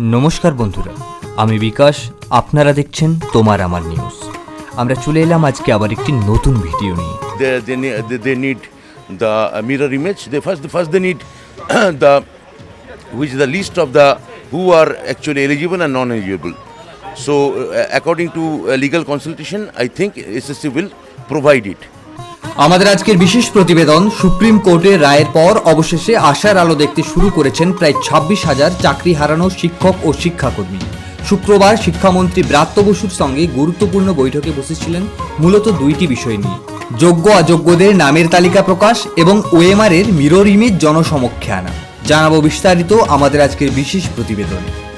নমস্কার বন্ধুরা আমি বিকাশ আপনারা দেখছেন তোমার আমার নিউজ আমরা চলে এলাম আজকে আবার একটি নতুন ভিডিও নিয়ে need the uh, mirror image. They first, first they need the which is the list of the who are actually eligible and non-eligible. So, uh, according to uh, legal consultation, I think SSC will provide it. আমাদের আজকের বিশেষ প্রতিবেদন supreme কোর্টের রায়ের পর অবশেষে আশার আলো দেখতে শুরু করেছেন প্রায় ছাব্বিশ হাজার চাকরি হারানো শিক্ষক ও শিক্ষাকর্মী। শুক্রবার শিক্ষামন্ত্রী ব্রাত্য বসুর সঙ্গে গুরুত্বপূর্ণ বৈঠকে বসেছিলেন মূলত দুইটি বিষয় নিয়ে। যোগ্য অযোগ্যদের নামের তালিকা প্রকাশ এবং ওএমআর এর মিরর ইমেজ জনসমক্ষে আনা। জানাব বিস্তারিত আমাদের আজকের বিশেষ প্রতিবেদনে।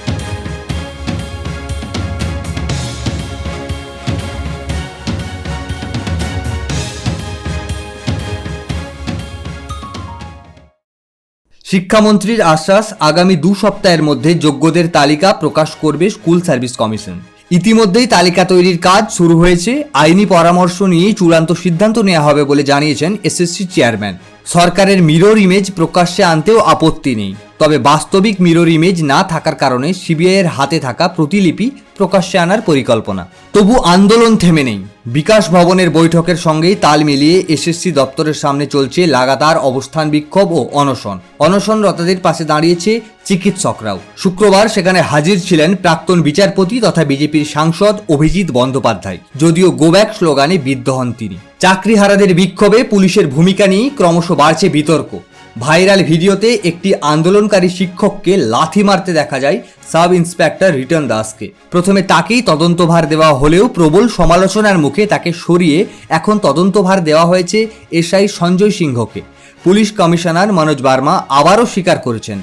শিক্ষামন্ত্রীর আশ্বাস আগামী দু সপ্তাহের মধ্যে যোগ্যদের তালিকা প্রকাশ করবে স্কুল সার্ভিস কমিশন। ইতিমধ্যেই তালিকা তৈরির কাজ শুরু হয়েছে। আইনি পরামর্শ নিয়ে চূড়ান্ত সিদ্ধান্ত নেওয়া হবে বলে জানিয়েছেন এসএসসি চেয়ারম্যান। সরকারের মিরর ইমেজ প্রকাশ্যে আনতেও আপত্তি নেই। তবে বাস্তবিক মিরর ইমেজ না থাকার কারণে সিবিআইয়ের হাতে থাকা প্রতিলিপি প্রকাশ্যে আনার পরিকল্পনা। তবু আন্দোলন থেমে নেই। বিকাশ ভবনের বৈঠকের সঙ্গেই তাল মিলিয়ে এসএসসি দপ্তরের সামনে চলছে লাগাতার অবস্থান বিক্ষোভ ও অনশন। অনশনরতাদের পাশে দাঁড়িয়েছে চিকিৎসকরাও। শুক্রবার সেখানে হাজির ছিলেন প্রাক্তন বিচারপতি তথা বিজেপির সাংসদ অভিজিৎ বন্দ্যোপাধ্যায়। যদিও গোব্যাক স্লোগানে বিদ্ধ হন তিনি। চাকরিহারাদের বিক্ষোভে পুলিশের ভূমিকা নিয়ে ক্রমশ বাড়ছে বিতর্ক। ভাইরাল ভিডিওতে একটি আন্দোলনকারী শিক্ষককে লাথি মারতে দেখা যায় সাব ইন্সপেক্টর রিটন দাসকে। প্রথমে তাকেই তদন্তভার দেওয়া হলেও প্রবল সমালোচনার মুখে তাকে সরিয়ে এখন তদন্তভার দেওয়া হয়েছে এসআই সঞ্জয় সিংহকে। পুলিশ কমিশনার মনোজ বার্মা আবারও স্বীকার করেছেন,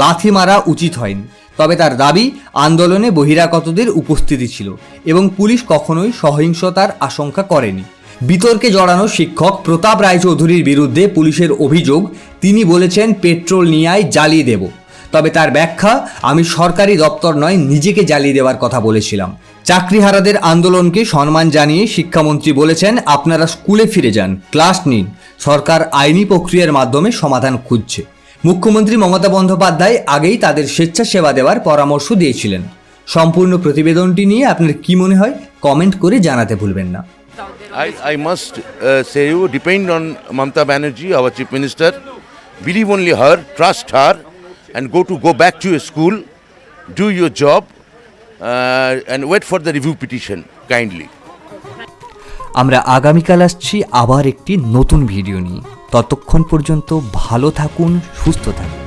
লাথি মারা উচিত হয়নি। তবে তার দাবি, আন্দোলনে বহিরাগতদের উপস্থিতি ছিল এবং পুলিশ কখনোই সহিংসতার আশঙ্কা করেনি। বিতর্কে জড়ানো শিক্ষক প্রতাপ রায়চৌধুরীর বিরুদ্ধে পুলিশের অভিযোগ তিনি বলেছেন পেট্রোল নিয়ে জ্বালিয়ে দেব। তবে তার ব্যাখ্যা আমি সরকারি দপ্তর নয় নিজেকে জ্বালিয়ে দেওয়ার কথা বলেছিলাম। চাকরিহারাদের আন্দোলনকে সম্মান জানিয়ে শিক্ষামন্ত্রী বলেছেন আপনারা স্কুলে ফিরে যান ক্লাস নিন। সরকার আইনি প্রক্রিয়ার মাধ্যমে সমাধান খুঁজছে। মুখ্যমন্ত্রী মমতা বন্দ্যোপাধ্যায় আগেই তাদের স্বেচ্ছাসেবা দেওয়ার পরামর্শ দিয়েছিলেন। সম্পূর্ণ প্রতিবেদনটি নিয়ে আপনার কি মনে হয়? কমেন্ট করে জানাতে ভুলবেন না। I, I must uh, say you depend on. Believe only her, trust her, and go to go back to your school, do your job, uh, and wait for the review petition kindly. আমরা আগামীকাল আসছি আবার একটি নতুন video নিয়ে ততক্ষণ পর্যন্ত ভালো থাকুন সুস্থ থাকুন